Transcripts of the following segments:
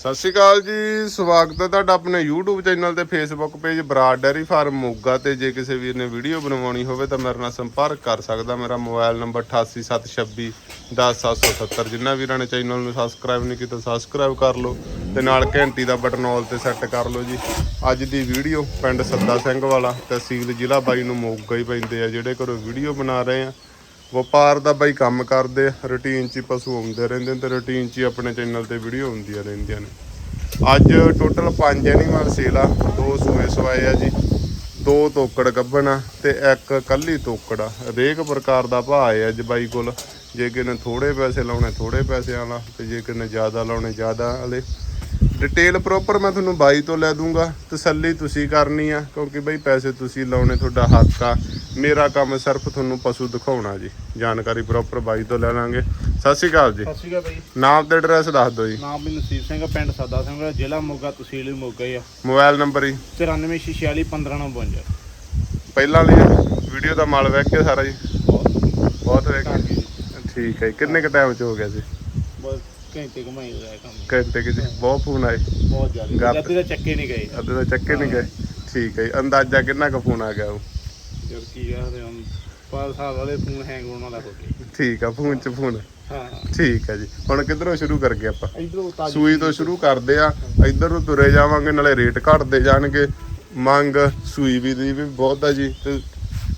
ਸਤਿ ਸ਼੍ਰੀ ਅਕਾਲ ਜੀ, ਸਵਾਗਤ ਹੈ ਤੁਹਾਡਾ ਆਪਣੇ YouTube ਚੈਨਲ ਤੇ Facebook page Brar dairy farm Moga ਤੇ ਜੇ ਕਿਸੇ ਵੀਰ ਨੇ ਵੀਡੀਓ ਬਣਵਾਉਣੀ ਹੋਵੇ ਤਾਂ ਮੇਰੇ ਨਾਲ ਸੰਪਰਕ ਕਰ ਸਕਦਾ, ਮੇਰਾ ਮੋਬਾਈਲ ਨੰਬਰ 8876 10770 ਜਿਨ੍ਹਾਂ ਵੀਰਾਂ ਨੇ ਚੈਨਲ ਨੂੰ ਸਬਸਕ੍ਰਾਈਬ ਨਹੀਂ ਕੀਤਾ ਸਬਸਕ੍ਰਾਈਬ ਕਰ ਲਓ ਤੇ ਨਾਲ ਘੰਟੀ ਦਾ ਬਟਨ ਆਲ ਤੇ ਸੈੱਟ ਕਰ ਲਓ ਜੀ। ਅੱਜ ਦੀ ਵੀਡੀਓ ਪਿੰਡ ਸੱਦਾ ਸਿੰਘ ਵਾਲਾ ਤਹਿਸੀਲ ਜ਼ਿਲ੍ਹਾ ਬਾਈ ਨੂੰ ਮੋਗਾ ਹੀ ਪੈਂਦੇ ਆ, ਜਿਹੜੇ ਘਰੋਂ ਵੀਡੀਓ ਬਣਾ ਰਹੇ ਆ। ਵਪਾਰ ਦਾ ਬਾਈ ਕੰਮ ਕਰਦੇ ਆ ਰੂਟੀਨ 'ਚ ਹੀ ਪਸ਼ੂ ਆਉਂਦੇ ਰਹਿੰਦੇ ਨੇ ਤੇ ਰੂਟੀਨ 'ਚ ਹੀ ਆਪਣੇ ਚੈਨਲ ਤੇ ਵੀਡੀਓ ਹੁੰਦੀਆਂ ਰਹਿੰਦੀਆਂ ਨੇ। ਅੱਜ ਟੋਟਲ 5 ਐਨੀਮਲ ਸੇਲ ਆ, ਦੋ ਸੂਏ ਸਵਾਏ ਆ ਜੀ, ਦੋ ਤੋਕੜ ਗੱਭਣਾ ਤੇ ਇੱਕ ਕੱਲੀ ਤੋਕੜ ਆ। ਹਰੇਕ ਪ੍ਰਕਾਰ ਦਾ ਭਾਅ ਹੈ ਅੱਜ ਬਾਈ ਕੋਲ, ਜੇ ਕਿਸੇ ਨੇ ਥੋੜੇ ਪੈਸੇ ਲਾਉਣੇ ਥੋੜੇ ਪੈਸੇ ਵਾਲਾ ਤੇ ਜੇ ਕਿਸੇ ਨੇ ਜ਼ਿਆਦਾ ਲਾਉਣੇ, ਜ਼ਿਆਦਾ ਵਾਲੇ। ਡਿਟੇਲ ਪ੍ਰੋਪਰ ਮੈਂ ਤੁਹਾਨੂੰ ਬਾਈ ਤੋਂ ਲੈ ਦੂੰਗਾ, ਤਸੱਲੀ ਤੁਸੀਂ ਕਰਨੀ ਆ, ਕਿਉਂਕਿ ਬਾਈ ਪੈਸੇ ਤੁਸੀਂ ਲਾਉਣੇ ਤੁਹਾਡਾ ਹੱਕ ਆ। ਮੇਰਾ ਕੰਮ ਸਿਰਫ ਤੁਹਾਨੂੰ ਪਸ਼ੂ ਦਿਖਾਉਣਾ ਜੀ। ਜਾਣਕਾਰੀ ਪ੍ਰੋਪਰ ਬਾਈ ਤੋਂ ਲੈ ਲਾਂਗੇ। ਸਤਿ ਸ਼੍ਰੀ ਅਕਾਲ ਜੀ। ਸਤਿ ਸ਼੍ਰੀ ਅਕਾਲ ਬਾਈ। ਨਾਮ ਤੇ ਐਡਰੈਸ ਦੱਸ ਦਿਓ ਜੀ। ਨਾਮ ਵੀ ਨਸੀਬ ਸਿੰਘ ਪਿੰਡ ਸਾਦਾ ਸਿੰਘ ਜ਼ਿਲ੍ਹਾ ਮੋਗਾ ਤਹਿਸੀਲ ਮੋਗਾ ਹੀ ਆ। ਮੋਬਾਈਲ ਨੰਬਰ ਜੀ। 94461592 ਪਹਿਲਾਂ ਲਈ ਵੀਡੀਓ ਦਾ ਮਾਲ ਵੇਖ ਕੇ ਸਾਰਾ ਜੀ। ਬਹੁਤ ਵੇਖ ਕੇ। ਠੀਕ ਹੈ ਜੀ। ਕਿੰਨੇ ਕ ਟਾਈਮ ਚ ਹੋ ਗਿਆ ਜੀ? ਬਹੁਤ ਘੰਟੇ ਕਮਾਈ ਹੋਇਆ ਕੰਮ ਘੰਟੇ ਕਿ ਜੀ। ਬਹੁਤ ਫੋਨ ਆਏ। ਬਹੁਤ ਜ਼ਿਆਦਾ। ਗੱਪ- ਜਦ ਤੱਕ ਚੱਕੇ ਨਹੀਂ ਗਏ। ਅੱਧੇ ਤਾਂ ਚੱਕੇ ਨਹੀਂ ਗਏ। ਠੀਕ ਹੈ ਜੀ। ਅੰਦਾਜ਼ਾ ਕਿੰਨਾ ਕੁ ਫੋਨ ਆ ਗਿਆ ਉਹ? ਜਦ ਕੀ ਕਹਦੇ ਹਮ ਪਾਲ ਸਾਲ ਵਾਲੇ ਫੋਨ ਹੈਂਗ ਹੋਣ ਵਾਲਾ ਹੋ ਗਿਆ। ਠੀਕ ਆ ਫੋਨ ਚ ਫੋਨ। ਹਾਂ। ਠੀਕ ਹੈ ਜੀ। ਹੁਣ ਕਿੱਧਰੋਂ ਸ਼ੁਰੂ ਕਰਗੇ ਆਪਾਂ? ਇਧਰੋਂ ਤਾਜੀ ਸੂਈ ਤੋਂ ਸ਼ੁਰੂ ਕਰਦੇ ਆ। ਇੱਧਰ ਨੂੰ ਤੁਰੇ ਜਾਵਾਂਗੇ ਨਾਲੇ ਰੇਟ ਘਟਦੇ ਜਾਣਗੇ। ਮੰਗ ਸੂਈ ਵੀ ਦੀ ਵੀ ਬਹੁਤ ਆ ਜੀ ਤੇ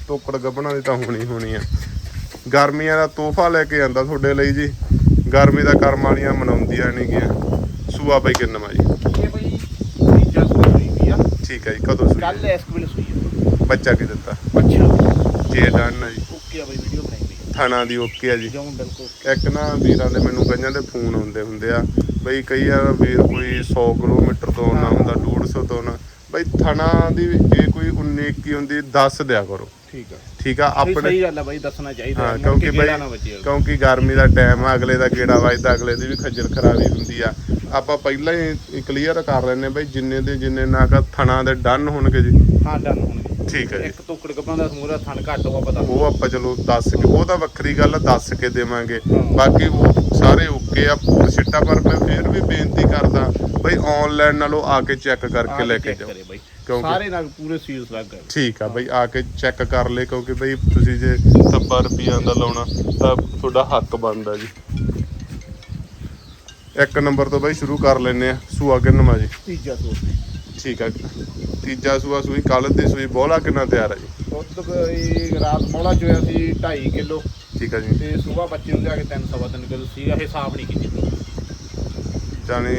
ਟੋਕੜ ਗੱਬਣਾ ਦੀ ਤਾਂ ਹੋਣੀ ਹੋਣੀ ਆ। ਗਰਮੀਆਂ ਦਾ ਤੋਹਫਾ ਲੈ ਕੇ ਆਂਦਾ ਤੁਹਾਡੇ ਲਈ ਜੀ। ਗਰਮੀ ਦਾ ਕਰਮ ਵਾਲੀਆਂ ਮਨਾਉਂਦੀਆਂ ਨੇਗੀਆਂ ਸੂਆ ਬਈ ਕਿੰਨਾ ਜੀ? ਆ। ਠੀਕ ਹੈ ਜੀ ਕਦੋਂ ਸੂਈ ਕੱਲ? ਇਸ ਵੇਲੇ ਆ ਬੱਚਾ ਕੀ ਦਿੱਤਾ। ਅੱਛਾ। ਜੇ ਡਨ ਜੀ। ਓਕੇ ਆ ਬਈ ਵੀਡੀਓ ਬਣਾਈ ਥਾਣਾ ਦੀ ਓਕੇ ਆ ਜੀ। ਜਮ ਬਿਲਕੁਲ ਇੱਕ ਨਾ ਵੀਰਾਂ ਦੇ ਮੈਨੂੰ ਕਈਆਂ ਦੇ ਫੋਨ ਆਉਂਦੇ ਹੁੰਦੇ ਆ। ਬਈ ਕਈ ਵਾਰ ਵੀਰ ਕੋਈ 100 ਕਿਲੋਮੀਟਰ ਤੋਂ ਨਾ ਹੁੰਦਾ 150 ਤੋਂ ਨਾ। ਬਈ ਥਣਾ ਦੀ ਜੇ ਕੋਈ 19 21 ਹੁੰਦੀ ਦੱਸ ਦਿਆ ਕਰੋ। ਠੀਕ ਆ। ਠੀਕ ਆ? ਆਪਣੇ ਸਹੀ ਗੱਲ ਆ ਬਾਈ ਦੱਸਣਾ ਚਾਹੀਦਾ ਹਾਂ ਕਿਉਂਕਿ ਕੇ ਬਈ ਕਿਉਂਕਿ ਗਰਮੀ ਦਾ ਟਾਈਮ ਆ ਅਗਲੇ ਦਾ ਗੇੜਾ ਵੱਜਦਾ ਅਗਲੇ ਦੀ ਵੀ ਖੱਜਲ ਖਰਾਬੀ ਹੁੰਦੀ ਆ। ਆਪਾਂ ਪਹਿਲਾਂ ਹੀ ਕਲੀਅਰ ਕਰ ਲੈਨੇ ਬਈ ਜਿੰਨੇ ਦੇ ਜਿੰਨੇ ਨਾ ਕਾ ਥਣਾ ਦੇ ਡਨ ਹੋਣਗੇ ਜੀ। ਹਾਂ ਡਨ ਹੋਣਗੇ। ਠੀਕ ਹੈ ਜੀ। ਇੱਕ ਟੁਕੜ ਕਪਾਂ ਦਾ ਸਮੂਰਾ ਥਣ ਘੱਟ ਹੋਆ ਪਤਾ ਉਹ ਆਪਾਂ ਚਲੋ ਦੱਸ ਕੇ ਉਹ ਤਾਂ ਵੱਖਰੀ ਗੱਲ ਆ, ਦੱਸ ਕੇ ਦੇਵਾਂਗੇ। ਬਾਕੀ ਉਹ ਸਾਰੇ ਓਕੇ ਆ ਪੂਰ ਸਿੱਟਾ ਪਰ ਮੈਂ ਫੇਰ ਵੀ ਬੇਨਤੀ ਕਰਦਾ ਬਈ ਆਨਲਾਈਨ ਨਾਲੋਂ ਆ ਕੇ ਚੈੱਕ ਕਰਕੇ ਲੈ ਕੇ ਜਾਓ। ਬਾਈ। ਕਿਉਂਕਿ- ਸਾਰੇ ਨਾਲ ਪੂਰੇ ਸੀਲਸ ਲੱਗ ਗਏ ਠੀਕ ਆ ਬਈ ਆ ਕੇ ਚੈੱਕ ਕਰ ਲੈ ਕਿਉਂਕਿ ਬਈ ਤੁਸੀਂ ਜੇ 70 ਰੁਪਈਆ ਦਾ ਲਾਉਣਾ ਤਾਂ ਤੁਹਾਡਾ ਹੱਕ ਬਣਦਾ ਜੀ। ਇੱਕ ਨੰਬਰ ਤੋਂ ਬਈ ਸ਼ੁਰੂ ਕਰ ਲੈਨੇ ਆ ਸੂਆ ਕਿੰਨਵਾ ਜੀ? ਤੀਜਾ ਸੂਰ ਠੀਕ ਆ। ਤੀਜਾ ਸੂਆ ਸੂਈ ਕੱਲ ਦੀ ਸੂਈ ਬੋਲਾ ਕਿੰਨਾ ਤਿਆਰ ਆ ਜੀ? ਦੁੱਧ ਇਹ ਰਾਤ ਮੌਲਾ ਚੋਇਆ ਸੀ 2.5 ਕਿਲੋ। ਠੀਕ ਆ ਜੀ। ਤੇ ਸਵੇਰ ਬੱਚੇ ਨੂੰ ਲਿਆ ਕੇ 3 ਸਵਾ 3 ਕਿਲੋ ਸੀਗਾ ਹਿਸਾਬ ਨਹੀਂ ਕੀਤੀ। ਜਾਨੀ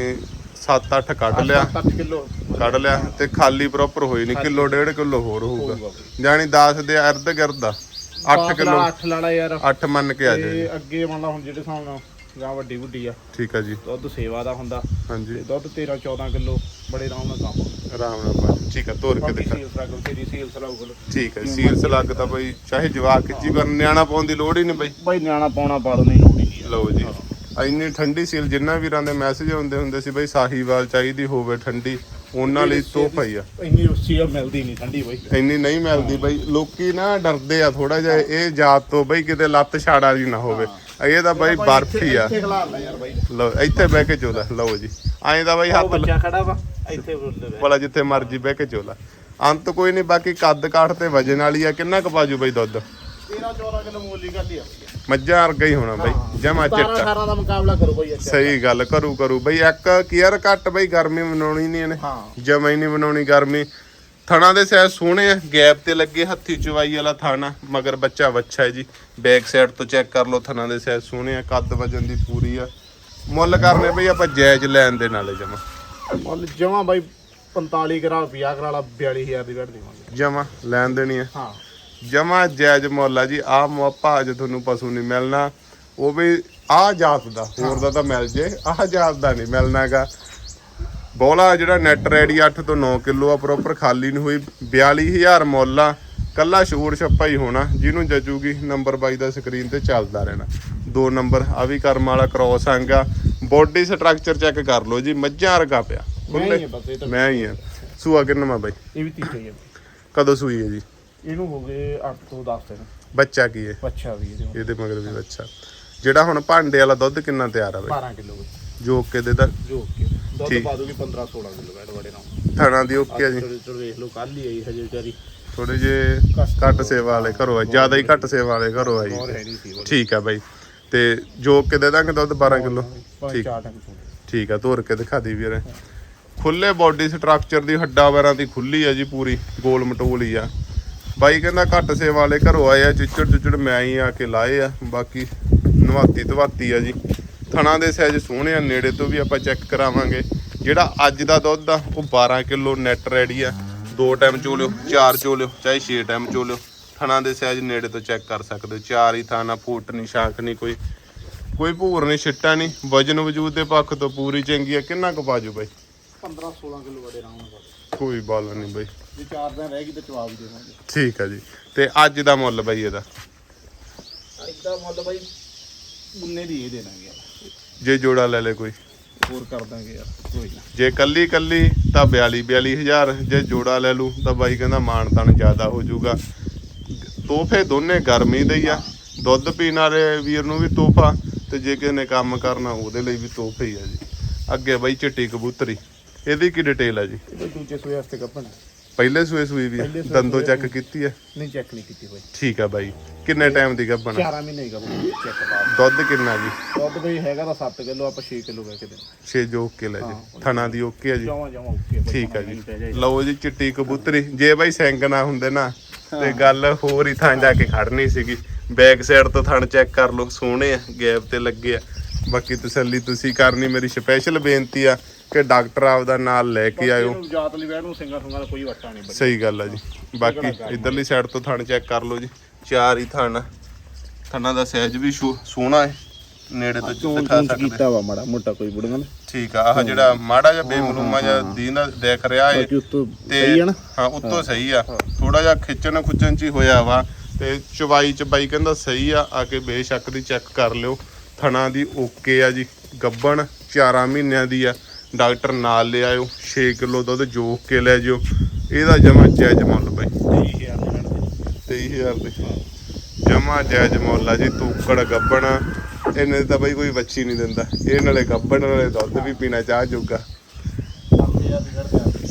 7-8 ਕੱਢ ਲਿਆ। 8 ਕਿਲੋ। ਕੱਢ ਲਿਆ ਤੇ ਖਾਲੀ ਪ੍ਰੋਪਰ ਹੋਈ ਨਹੀਂ ਕਿਲੋ ਡੇਢ ਕਿਲੋ ਹੋਰ ਹੋਊਗਾ। ਜਾਨੀ 10 ਦੇ ਅਰਧ ਗਿਰਦ 8 ਕਿਲੋ। 8 ਲਾਲਾ ਯਾਰ। 8 ਮੰਨ ਕੇ ਆ ਜਾਏ ਅੱਗੇ ਮੰਨ ਲਾ ਹੁਣ ਜਿਹੜੇ ਹਿਸਾਬ ਨਾਲ ਗਾਂ ਵੱਡੀ ਵੱਡੀ ਆ। ਠੀਕ ਆ ਜੀ। ਦੁੱਧ ਸੇਵਾ ਦਾ ਹੁੰਦਾ। ਹਾਂਜੀ। ਦੁੱਧ 13 14 ਕਿਲੋ। ਬੜੇ ਆਰਾਮ ਨਾਲ ਕੰਮ ਆਰਾਮ ਨਾਲ ਪਾ ਠੀਕ ਆ ਤੋਰ ਕੇ ਬਾਕੀ ਦਿਖਾ। ਸੀਲਸ ਲੱਗ ਤੇਰੀ ਸੀਲਸ ਲਾਉਗਲ ਠੀਕ ਹੈ ਸੀਲਸ ਲੱਗ ਤਾਂ ਬਈ ਚਾਹੇ ਜਵਾਕ ਜੀ ਪਰ ਨਿਆਣਾ ਪਾਉਣ ਦੀ ਲੋੜ ਹੀ ਨਹੀਂ ਬਈ। ਬਾਈ ਨਿਆਣਾ ਪਾਉਣਾ ਪਾ ਦੋ ਨਹੀਂ ਲੋੜ ਹੀ ਨਹੀਂ ਲਓ ਜੀ ਇੰਨੀ ਠੰਡੀ ਸੀਲ ਜਿੰਨਾ ਵੀਰਾਂ ਦੇ ਮੈਸੇਜ ਆਉਂਦੇ ਹੁੰਦੇ ਸੀ ਬਈ ਸਾਹੀਵਾਲ ਚਾਹੀਦੀ ਹੋਵੇ ਠੰਡੀ ਉਹਨਾਂ ਲਈ ਤੋਹਫਾ ਹੀ ਆ। ਇੰਨੀ ਉੱਚੀ ਆ ਮਿਲਦੀ ਨਹੀਂ ਠੰਡੀ ਬਾਈ। ਇੰਨੀ ਨਹੀਂ ਮਿਲਦੀ ਬਈ ਲੋਕੀ ਨਾ ਡਰਦੇ ਆ ਥੋੜਾ ਜਿਹਾ ਇਹ ਜਾਤ ਤੋਂ ਬਈ ਕਿਤੇ ਲੱਤ ਛਾੜਾ ਜੀ ਨਾ ਹੋਵੇ। ਇਹ ਤਾਂ ਬਈ ਬਰਫੀ ਆ। ਇੱਥੇ ਖਲਾਰ ਲੈ ਯਾਰ ਬਾਈ। ਲਓ ਇੱਥੇ ਬਹਿ ਕੇ ਚੋਲਾ ਲਓ ਜੀ। ਐਂ ਤਾਂ ਬਈ ਹੱਥ ਬੱਚਾ ਖੜਾ ਵਾ ਇੱਥੇ ਵਾਲਾ ਜਿੱਥੇ ਮਰਜ਼ੀ ਬਹਿ ਕੇ ਚੋਲਾ। ਅੰਤ ਕੋਈ ਨਹੀਂ ਬਾਕੀ ਕੱਦ ਕਾਠ ਤੇ ਵਜਨ ਵਾਲੀ ਆ। ਕਿੰਨਾ ਕੁ ਬਾਜੂ ਬਈ ਦੁੱਧ? 13 14 ਕਿਲੋ ਮੂਲੀ ਹੀ ਆ। ਮੱਝਾਂ ਵਰਗਾ ਹੀ ਹੋਣਾ ਬਈ ਜਮਾ 17 ਚਿੱਟਾ। 18 ਦਾ ਮੁਕਾਬਲਾ ਕਰੋ ਬਾਈ ਅੱਛਾ ਸਹੀ ਗੱਲ ਕਰੂ ਕਰੂ। ਬਈ ਇੱਕ ਕੇਅਰ ਘੱਟ ਬਈ ਗਰਮੀ ਮਨਾਉਣੀ ਨਹੀਂ ਇਹਨੇ। ਜਮਾ ਹੀ ਨਹੀਂ ਬਣਾਉਣੀ ਗਰਮੀ। ਥਣਾ ਦੇ ਸਾਈਜ਼ ਸੋਹਣੇ ਆ ਗੈਪ ਤੇ ਲੱਗੇ ਹੱਥੀ ਚਵਾਈ ਵਾਲਾ ਥਾਣਾ ਮਗਰ ਬੱਚਾ ਵੱਛਾ ਹੈ ਜੀ। ਬੈਕ ਸਾਈਡ ਤੋਂ ਚੈੱਕ ਕਰ ਲਓ ਥਣਾ ਦੇ ਸਾਈਜ਼ ਸੋਹਣੇ ਆ ਕੱਦ ਵਜਨ ਦੀ ਪੂਰੀ ਆ। ਮੁੱਲ ਕਰਨੇ ਬਈ ਆਪਾਂ ਜਾਇਜ਼ ਲੈਣ ਦੇ ਨਾਲੇ ਜਮਾ। ਮੁੱਲ ਜਮਾ ਬਾਈ 45 ਕਰਾ 50 ਕਰਾ ਲਾ 42000 ਦੀ ਬੈਠ ਦੇਵਾਂਗੇ ਜਮਾ ਲੈਣ ਦੇਣੀ ਆ। ਹਾਂ। ਜਮਾ ਜਾਇਜ਼ ਮੁੱਲ ਆ ਜੀ ਆ ਮੁਆਪਾ ਅੱਜ ਤੁਹਾਨੂੰ ਪਸ਼ੂ ਨਹੀਂ ਮਿਲਣਾ। ਉਹ ਵੀ ਆ ਜਾਤ ਦਾ ਹੋਰ ਦਾ ਤਾਂ ਮਿਲ ਜੇ ਆਹ ਜਾਤ ਦਾ ਨਹੀਂ ਮਿਲਣਾਗਾ ਬੋਲਾ ਜਿਹੜਾ ਨੈਟ ਰੈਡੀ 8 ਤੋਂ 9 ਕਿਲੋ ਆ ਪ੍ਰੋਪਰ ਖਾਲੀ ਨਹੀਂ ਹੋਈ 42000 ਮੁੱਲ ਆ। ਕੱਲਾ ਸ਼ੂਰ ਛੱਪਾ ਹੀ ਹੋਣਾ ਜਿਹਨੂੰ ਜੱਜੂਗੀ ਨੰਬਰ 22 ਦਾ ਸਕਰੀਨ ਤੇ ਚੱਲਦਾ ਰਹਿਣਾ। ਦੋ ਨੰਬਰ ਆ ਵੀ ਕਰਮ ਵਾਲਾ ਕ੍ਰੋਸ ਆਂਗਾ ਬੋਡੀ ਸਟਰਕਚਰ ਚੈੱਕ ਕਰ ਲਓ ਜੀ ਮੱਝਾਂ ਵਰਗਾ ਪਿਆ। ਮੈਂ ਹੀ ਆ ਮੈਂ ਸੂਆ ਕਿੰਨਾ ਬਾਈ? ਇਹ ਵੀ ਤੀਜਾ ਹੀ ਆ। ਕਦੋਂ ਸੂਈ ਹੈ ਜੀ? ਇਹਨੂੰ ਹੋ ਗਏ 8 ਤੋਂ 10 ਦਿਨ। ਬੱਚਾ ਕੀ ਹੈ? ਬੱਚਾ ਵੀ ਇਹਦੇ ਇਹਦੇ ਮਗਰ ਵੀ ਬੱਚਾ। ਜਿਹੜਾ ਹੁਣ ਭਾਂਡੇ ਵਾਲਾ ਦੁੱਧ ਕਿੰਨਾ ਤਿਆਰ ਆ ਬਾਈ? 12 ਕਿਲੋ ਜੋ ਕੇ ਦੇ ਦਾ ਜੋ ਕਿ। ਦੁੱਧ ਠੀਕ। ਪਾ ਦੂਗੀ 15 16 ਕਿਲੋ ਬੈਡ ਬੜੇ ਨਾਲ। ਥਣਾ ਦੀ ਓਕੇ ਆ ਜੀ। ਚਲੋ ਚਲੋ ਦੇਖ ਲਓ ਕੱਲ ਹੀ ਆਈ ਹਜੇ ਵਿਚਾਰੀ। ਥੋੜੇ ਜੇ ਘੱਟ ਸੇਵਾ ਵਾਲੇ ਘਰੋਂ ਆ ਜ਼ਿਆਦਾ ਹੀ ਘੱਟ ਸੇਵਾ ਵਾਲੇ ਘਰੋਂ ਆ ਹੋਰ ਜੀ ਹੈ ਨਹੀਂ ਸੀ ਉਹ ਠੀਕ ਆ ਬਾਈ। ਤੇ ਜੋ ਕਿ ਦੇ ਦਾਂਗੇ ਦੁੱਧ 12 ਕਿਲੋ? ਪੰਜ ਠੀਕ। ਚਾਰ ਟੰਗ ਸੋਣੇ ਠੀਕ ਆ ਤੋਰ ਕੇ ਦਿਖਾ ਦੀ ਵੀਰੇ। ਖੁੱਲੇ ਬਾਡੀ ਸਟਰਕਚਰ ਦੀ ਹੱਡਾਂ ਵਰਾਂ ਦੀ ਖੁੱਲੀ ਆ ਜੀ ਪੂਰੀ ਗੋਲ ਮਟੋਲ ਹੀ ਆ। ਬਾਈ ਕਹਿੰਦਾ ਘੱਟ ਸੇਵਾ ਵਾਲੇ ਘਰੋਂ ਆਏ ਆ ਚਿੱਚੜ ਚਿੱਚੜ ਮੈਂ ਹੀ ਆ ਕੇ ਲਾਏ ਆ ਬਾਕੀ ਨਵਾਤੀ ਧਵਾਤੀ ਆ ਜੀ। ਥਣਾ ਦੇ ਸਾਈਜ਼ ਸੋਹਣੇ ਆ ਨੇੜੇ ਤੋਂ ਵੀ ਆਪਾਂ ਚੈੱਕ ਕਰਾਵਾਂਗੇ। ਜਿਹੜਾ ਅੱਜ ਦਾ ਦੁੱਧ ਆ ਉਹ 12 ਕਿਲੋ ਨੈਟ ਰੈਡੀ ਆ। ਦੋ ਟਾਈਮ ਚੋ ਲਿਓ ਚਾਰ ਚੋ ਲਿਓ ਚਾਹੇ 6 ਟਾਈਮ ਚੋ ਲਿਓ ਥਣਾ ਦੇ ਸਾਈਜ਼ ਨੇੜੇ ਤੋਂ ਚੈੱਕ ਕਰ ਸਕਦੇ ਹੋ। ਚਾਰ ਹੀ ਥਾਣਾ ਫੁੱਟ ਨਹੀਂ ਸ਼ਾਂਕ ਨਹੀਂ ਕੋਈ ਕੋਈ ਭੂਰ ਨਹੀਂ ਛਿੱਟਾ ਨਹੀਂ ਵਜਨ ਵਜੂਦ ਦੇ ਪੱਖ ਤੋਂ ਪੂਰੀ ਚੰਗੀ ਆ। ਕਿੰਨਾ ਕੁ ਬਾਜੂ ਬਾਈ? 15 16 ਕਿਲੋ ਬੜੇ ਆਰਾਮ ਨਾਲ ਕੋਈ ਬਾਲ ਨਹੀਂ ਬਾਈ। ਜੇ ਚਾਰ ਦਿਨ ਰਹਿ ਗਈ ਤਾਂ ਜਵਾਬ ਦੇ ਦਾਂਗੇ ਠੀਕ ਆ ਜੀ। ਤੇ ਅੱਜ ਦਾ ਮੁੱਲ ਬਾਈ ਇਹਦਾ? ਇਦਾਂ ਮੁੱਲ ਬਾਈ ਮੁੰਨੇ ਦੀ ਇਹ ਦੇ ਦਾਂਗੇ ਯਾਰ ਜੇ ਜੋੜਾ ਲੈ ਲੈ ਕੋਈ। ਹੋਰ ਕਰ ਦਾਂਗੇ ਯਾਰ ਕੋਈ ਨਾ। ਜੇ ਕੱਲੀ ਕੱਲੀ ਤਾਂ 42 42000 ਜੇ ਜੋੜਾ ਲੈ ਲੂ ਤਾਂ ਬਾਈ ਕਹਿੰਦਾ ਮਾਣ ਤਾਣ ਜ਼ਿਆਦਾ ਹੋ ਜਾਊਗਾ। ਤੋਹਫੇ ਦੋਨੇ ਗਰਮੀ ਦੇ ਹੀ ਆ। ਦੁੱਧ ਪੀਣ ਵਾਲੇ ਵੀਰ ਨੂੰ ਵੀ ਤੋਹਫਾ ਤੇ ਜੇ ਕਿਸੇ ਨੇ ਕੰਮ ਕਰਨਾ ਉਹਦੇ ਲਈ ਵੀ ਤੋਹਫੇ ਹੀ ਆ ਜੀ। ਅੱਗੇ ਬਾਈ ਚਿੱਟੀ ਕਬੂਤਰੀ ਇਹਦੀ ਕੀ ਡਿਟੇਲ ਆ ਜੀ? ਇਹ ਦੂਜੇ ਸੂਏ ਵਾਸਤੇ ਕੱਪਣ। ਪਹਿਲੇ ਸੂਏ ਸੂਈ ਵੀ ਆ? ਪਹਿਲੇ ਸੂਏ ਦੰਦੋ ਸੂਏ ਚੈੱਕ ਕੀਤੀ ਆ? ਨਹੀਂ ਚੈੱਕ ਨਹੀਂ ਕੀਤੀ ਬਾਈ ਠੀਕ ਆ ਬਾਈ। ਕਿੰਨੇ ਟਾਈਮ ਦੀ ਗੱਬਣ 4 ਮਹੀਨੇ ਕੱਪਣ ਚੈੱਕ ਪਾ ਦੁੱਧ ਕਿੰਨਾ ਜੀ? ਦੁੱਧ ਬਈ ਹੈਗਾ ਤਾਂ 7 ਕਿਲੋ ਆਪਾਂ 6 ਕਿਲੋ ਵੇਚ ਦੇ 6 ਜੋ ਓਕੇ ਲੈ ਜੀ। ਥਣਾ ਦੀ ਓਕੇ ਆ ਜੀ? ਜਾਵਾਂ ਜਾਵਾਂ ਓਕੇ ਠੀਕ ਆ ਜੀ। ਲਓ ਜੀ ਚਿੱਟੀ ਕਬੂਤਰੀ। ਜੇ ਬਾਈ ਸਿੰਘ ਨਾ ਹੁੰਦੇ ਨਾ ਤੇ ਗੱਲ ਹੋਰ ਹੀ ਥਾਂ ਜਾ ਕੇ ਖੜਨੀ ਸੀਗੀ। ਬੈਕ ਸਾਈਡ ਤੋਂ ਥਣ ਚੈੱਕ ਕਰ ਲਓ ਸੋਹਣੇ ਆ ਗੈਪ ਤੇ ਲੱਗੇ ਆ। ਬਾਕੀ ਤਸੱਲੀ ਤੁਸੀਂ ਕਰਨੀ ਮੇਰੀ ਸਪੈਸ਼ਲ ਬੇਨਤੀ ਆ। ਕਿ ਡਾਕਟਰ ਆਪਦਾ ਨਾਲ ਲੈ ਕੇ ਆਇਓ। ਇਹਨੂੰ ਜਾਤ ਲਈ ਵੈਣ ਨੂੰ ਸਿੰਘਾ ਸੁੰਗਾ ਦਾ ਕੋਈ ਵੱਟਾ ਨਹੀਂ ਸਹੀ ਗੱਲ ਆ ਜੀ। ਬਾਕੀ ਇਧਰਲੀ ਸਾਈਡ ਤੋਂ ਥਣ ਚੈੱਕ ਕਰ ਲਓ ਜੀ। ਚਾਰ ਹੀ ਥਣ ਥਣਾ ਦਾ ਸਾਈਜ਼ ਵੀ ਸੋਹਣਾ ਹੈ। ਨੇੜੇ ਤੋਂ ਦਿਖਾ ਸਕਦੇ। ਕੀਤਾ ਵਾ ਮਾੜਾ ਮੋਟਾ ਕੋਈ ਬੁੜੀਆਂ ਠੀਕ ਆ ਆਹ ਜਿਹੜਾ ਮਾੜਾ ਜਿਹਾ ਬੇਮਲੂਮਾ ਜਿਹਾ ਦੀਨ ਦੇਖ ਰਿਹਾ ਏ ਬਾਕੀ ਉੱਤੋਂ ਸਹੀ ਹੈ ਨਾ? ਹਾਂ ਉੱਤੋਂ ਸਹੀ ਆ। ਥੋੜਾ ਜਿਹਾ ਖਿੱਚਣ ਖੁੱਚਣ ਚ ਹੀ ਹੋਇਆ ਵਾ। ਤੇ ਚਵਾਈ ਚ ਬਾਈ ਕਹਿੰਦਾ ਸਹੀ ਆ ਆ ਕੇ ਬੇਸ਼ੱਕ ਦੀ ਚੈੱਕ ਕਰ ਲਿਓ। ਥਣਾ ਦੀ ਓਕੇ ਆ ਜੀ। ਗੱਬਣ 4 ਮਹੀਨਿਆਂ ਦੀ ਆ। ਡਾਕਟਰ ਨਾਲ ਲੈ ਆਇਓ 6 ਕਿਲੋ ਦੁੱਧ ਜੋਕ ਕੇ ਲੈ ਜਿਓ। ਇਹਦਾ ਜਮਾ ਜਾਇਜ਼ ਮੁੱਲ ਬਾਈ। 23000 ਦੇ। ਜਮਾ ਜਾਇਜ਼ ਮੁੱਲ ਆ ਜੀ, ਤੂਕੜ ਗੱਬਣ। ਇਹਨੇ ਤਾਂ ਬਈ ਕੋਈ ਬੱਚੀ ਨਹੀਂ ਦਿੰਦਾ। ਇਹ ਨਾਲੇ ਗੱਬਣ ਨਾਲੇ ਦੁੱਧ ਵੀ ਪੀਣਾ ਚਾਹ ਜੋਗਾ।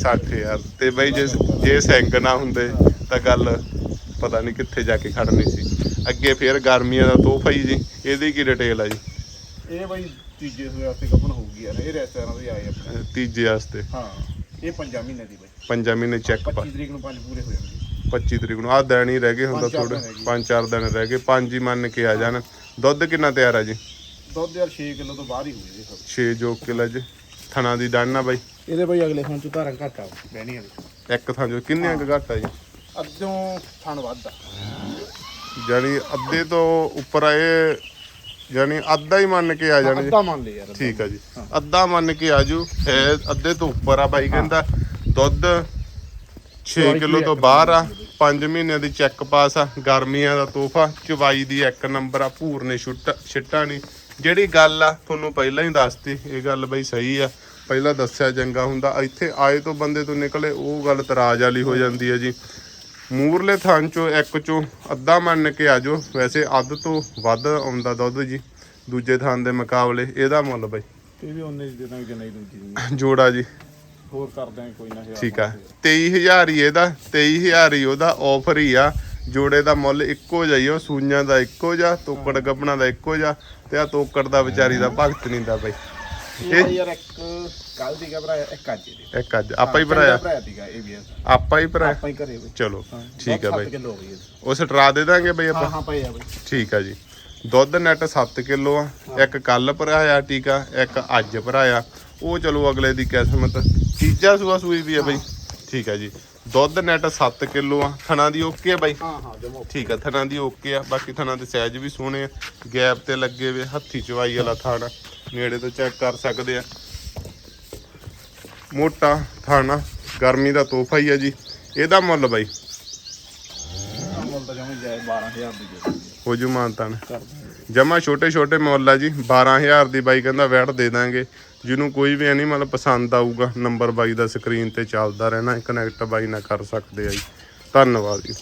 60000 ਤੇ ਬਈ ਜੇ ਜੇ ਸਿੰਗ ਨਾ ਹੁੰਦੇ, ਤਾਂ ਗੱਲ ਪਤਾ ਨਹੀਂ ਕਿੱਥੇ ਜਾ ਕੇ ਖੜਨੀ ਸੀ। ਅੱਗੇ ਫੇਰ ਗਰਮੀਆਂ ਦਾ ਤੋਹਫਾ ਹੀ ਜੀ। ਇਹਦੀ ਕੀ ਡਿਟੇਲ ਆ ਜੀ? ਇਹ ਬਾਈ ਤੀਜੇ ਸੂਏ ਵਾਸਤੇ ਕੱਪਣ ਹੋਊਗੀ ਯਾਰ ਇਹ ਰੈਸਟੋਰੈਂਟ ਦੇ ਆਏ ਆਪਣੇ ਤੀਜੇ ਵਾਸਤੇ? ਹਾਂ ਇਹ ਪੰਜਾਂ ਮਹੀਨੇ ਦੀ ਬਾਈ। ਪੰਜਾਂ ਮਹੀਨੇ ਚੈੱਕ 25 ਤਰੀਕ ਨੂੰ ਪੰਜ ਪੂਰੇ ਹੋ ਜਾਣਗੇ। 25 ਤਰੀਕ ਨੂੰ ਆਹ ਦਿਨ ਹੀ ਰਹਿ ਗਏ ਹੁਣ ਤਾਂ ਥੋੜੇ ਦਿਨ ਰਹਿ ਗਏ। ਪੰਜ ਚਾਰ ਦਿਨ ਰਹਿ ਗਏ ਪੰਜ ਹੀ ਮੰਨ ਕੇ ਆ ਜਾਣ। ਦੁੱਧ ਕਿੰਨਾ ਤਿਆਰ ਆ ਜੀ? ਦੁੱਧ ਯਾਰ 6 ਕਿਲੋ ਤੋਂ ਬਾਹਰ ਹੀ ਹੋਊਗੀ ਇਹ ਸਭ। 6 ਜੋ ਕਿਲੋ ਜੀ ਥਣਾ ਦੀ ਡਾਨਾ ਬਾਈ। ਇਹਦੇ ਬਾਈ ਅਗਲੇ ਹੁਣ ਚ ਧਾਰਾਂ ਘੱਟ ਆ। ਬਹਿਣੀਆਂ ਦੀ ਇੱਕ ਥਾਂ ਜੋ ਕਿੰਨੇ ਅੰਕ ਘੱਟ ਆ ਜੀ? ਅੱਧੋਂ ਥਣ ਵੱਧ ਆ। ਜਾਨੀ ਅੱਧੇ ਤੋਂ ਉੱਪਰ ਆਏ ਜਾਨੀ ਅੱਧਾ ਹੀ ਮੰਨ ਕੇ ਆ ਜਾਣ ਜੀ। ਅੱਧਾ ਮੰਨ ਲੈ ਯਾਰ ਠੀਕ ਆ ਜੀ। ਅੱਧਾ ਮੰਨ ਕੇ ਆਜੂ ਹੈ ਅੱਧੇ ਤੋਂ ਉੱਪਰ ਆ ਬਾਈ ਕਹਿੰਦਾ। ਦੁੱਧ 6 ਕਿਲੋ ਤੋਂ ਬਾਹਰ ਆ 5 ਮਹੀਨਿਆਂ ਦੀ ਚੈੱਕ ਪਾਸ ਆ ਗਰਮੀਆਂ ਦਾ ਤੋਹਫਾ ਚਵਾਈ ਦੀ ਇੱਕ ਨੰਬਰ ਆ ਭੂਰ ਨੇ ਛੁੱਟ ਛਿੱਟਾ ਨਹੀਂ। ਜਿਹੜੀ ਗੱਲ ਆ ਤੁਹਾਨੂੰ ਪਹਿਲਾਂ ਹੀ ਦੱਸਤੀ ਇਹ ਗੱਲ ਬਈ ਸਹੀ ਆ। ਪਹਿਲਾਂ ਦੱਸਿਆ ਚੰਗਾ ਹੁੰਦਾ ਇੱਥੇ ਆਏ ਤੋਂ ਬੰਦੇ ਤੋਂ ਨਿਕਲੇ ਉਹ ਗੱਲ ਤਰਾਜ ਵਾਲੀ ਹੋ ਜਾਂਦੀ ਹੈ ਜੀ। ਮੂਰਲੇ ਥਾਂ ਚੋਂ ਇੱਕ ਚੋਂ ਅੱਧਾ ਮੰਨ ਕੇ ਆਜੋ ਵੈਸੇ ਅੱਧ ਤੋਂ ਵੱਧ ਆਉਂਦਾ ਦੁੱਧ ਜੀ ਦੂਜੇ ਥਾਂ ਦੇ ਮੁਕਾਬਲੇ ਇਹਦਾ ਮੁੱਲ ਬਈ। ਇਹ ਵੀ ਉਹਨੇ ਦੀ ਦੇਣਾ ਕਿ ਨਹੀਂ ਦੂਜੀ ਜੋੜਾ ਜੀ। ਹੋਰ ਕਰ ਦਾਂਗੇ ਕੋਈ ਨਾ ਹਜ਼ਾਰ ਠੀਕ ਆ। 23000 ਹੀ ਇਹਦਾ 23000 ਹੀ ਉਹਦਾ ਆਫਰ ਹੀ ਆ। ਜੋੜੇ ਦਾ ਮੁੱਲ ਇੱਕੋ ਜਿਹਾ ਹੀ ਉਹ ਸੂਈਆਂ ਦਾ ਇੱਕੋ ਜਿਹਾ ਤੋਕੜ ਗੱਬਣਾ ਦਾ ਇੱਕੋ ਜਿਹਾ ਤੇ ਆ ਤੋਕੜ ਦਾ ਵਿਚਾਰੀ ਦਾ ਭਗਤ ਨਹੀਂ ਦਾ ਬਈ। ਇਹ ਯਾਰ ਇੱਕ ਕੱਲ ਦੀ ਭਰਾ ਇੱਕ ਅੱਜ ਦੀ। ਇੱਕ ਅੱਜ ਆਪਾਂ ਹੀ ਭਰਾਇਆ। ਭਰਾ ਦੀਗਾ ਇਹ ਵੀ ਯਾਰ। ਆਪਾਂ ਹੀ ਭਰਾਇਆ। ਆਪਾਂ ਹੀ ਘਰੇ ਬਈ ਚਲੋ ਠੀਕ ਆ ਬਈ। ਉਹ ਸਟਰਾ ਦੇ ਦਾਂਗੇ ਬਈ ਆਪਾਂ? ਹਾਂ ਪਏ ਆ ਬਈ। ਠੀਕ ਆ ਜੀ। ਦੁੱਧ ਨੈਟ 7 ਕਿਲੋ ਆ। ਇੱਕ ਕੱਲ ਭਰਾਇਆ ਟੀਕਾ ਇੱਕ ਅੱਜ ਭਰਾਇਆ। ਉਹ ਚਲੋ ਅਗਲੇ ਦੀ ਕਿਸਮਤ। ਤੀਜਾ ਸੂਆ ਸੂਈ ਵੀ ਆ ਬਈ। ਠੀਕ ਆ ਜੀ। ਦੁੱਧ ਨੈਟ 7 ਕਿਲੋ ਆ ਥਣਾ ਦੀ ਓਕੇ ਆ ਬਾਈ? ਹਾਂ ਹਾਂ ਜਮੋ ਠੀਕ ਆ ਥਣਾ ਦੀ ਓਕੇ ਆ ਬਾਕੀ ਥਣਾ ਦੇ ਸਾਈਜ਼ ਵੀ ਸੋਹਣੇ ਆ ਗੈਪ ਤੇ ਲੱਗੇ ਵੇ ਹੱਥੀ ਚਵਾਈ ਵਾਲਾ ਥਾਣਾ ਨੇੜੇ ਤੋਂ ਚੈੱਕ ਕਰ ਸਕਦੇ ਆ। ਮੋਟਾ ਥਾਣਾ ਗਰਮੀ ਦਾ ਤੋਹਫਾ ਹੀ ਆ ਜੀ। ਇਹਦਾ ਮੁੱਲ ਬਾਈ? ਮੁੱਲ ਤਾਂ ਜਮੋ ਜਾਏ 12000 ਦੀ। ਹੋ ਜੂ ਮਾਨਤਾਨ। ਜਮਾ ਛੋਟੇ ਛੋਟੇ ਮੁੱਲ ਆ ਜੀ 12000 ਦੀ ਬਾਈ ਕਹਿੰਦਾ ਵੈਟ ਦੇ ਦਾਂਗੇ। ਜਿਹਨੂੰ ਕੋਈ ਵੀ ਐਨੀਮਲ ਪਸੰਦ ਆਊਗਾ ਨੰਬਰ ਬਾਈ ਦਾ ਸਕਰੀਨ ਤੇ ਚੱਲਦਾ ਰਹਿਣਾ ਕਨੈਕਟ ਬਾਈ ਨਾਲ ਕਰ ਸਕਦੇ ਆ ਜੀ। ਧੰਨਵਾਦ ਜੀ।